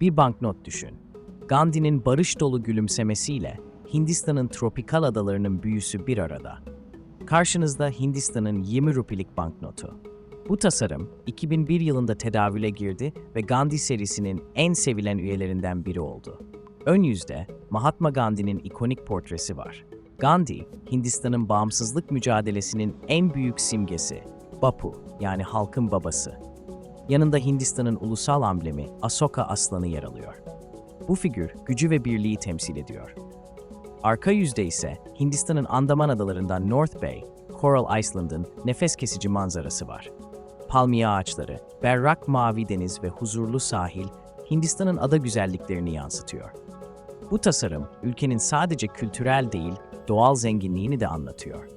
Bir banknot düşün. Gandhi'nin barış dolu gülümsemesiyle Hindistan'ın tropikal adalarının büyüsü bir arada. Karşınızda Hindistan'ın 20 rupilik banknotu. Bu tasarım 2001 yılında tedavüle girdi ve Gandhi serisinin en sevilen üyelerinden biri oldu. Ön yüzde Mahatma Gandhi'nin ikonik portresi var. Gandhi, Hindistan'ın bağımsızlık mücadelesinin en büyük simgesi. Bapu, yani halkın babası. Yanında Hindistan'ın ulusal amblemi Asoka aslanı yer alıyor. Bu figür gücü ve birliği temsil ediyor. Arka yüzde ise Hindistan'ın Andaman adalarından North Bay, Coral Island'ın nefes kesici manzarası var. Palmiye ağaçları, berrak mavi deniz ve huzurlu sahil Hindistan'ın ada güzelliklerini yansıtıyor. Bu tasarım ülkenin sadece kültürel değil, doğal zenginliğini de anlatıyor.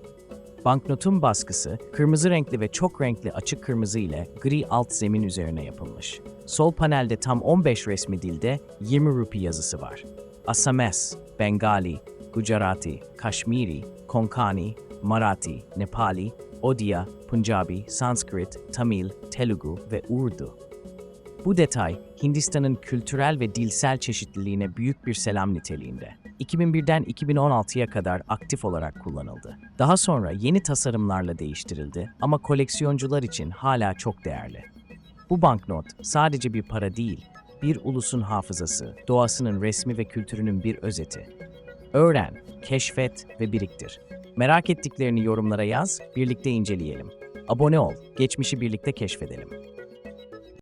Banknotun baskısı kırmızı renkli ve çok renkli açık kırmızı ile gri alt zemin üzerine yapılmış. Sol panelde tam 15 resmi dilde 20 rupi yazısı var. Asames, Bengali, Gujarati, Kashmiri, Konkani, Marathi, Nepali, Odia, Punjabi, Sanskrit, Tamil, Telugu ve Urdu. Bu detay Hindistan'ın kültürel ve dilsel çeşitliliğine büyük bir selam niteliğinde. 2001'den 2016'ya kadar aktif olarak kullanıldı. Daha sonra yeni tasarımlarla değiştirildi ama koleksiyoncular için hala çok değerli. Bu banknot sadece bir para değil, bir ulusun hafızası, doğasının resmi ve kültürünün bir özeti. Öğren, keşfet ve biriktir. Merak ettiklerini yorumlara yaz, birlikte inceleyelim. Abone ol, geçmişi birlikte keşfedelim.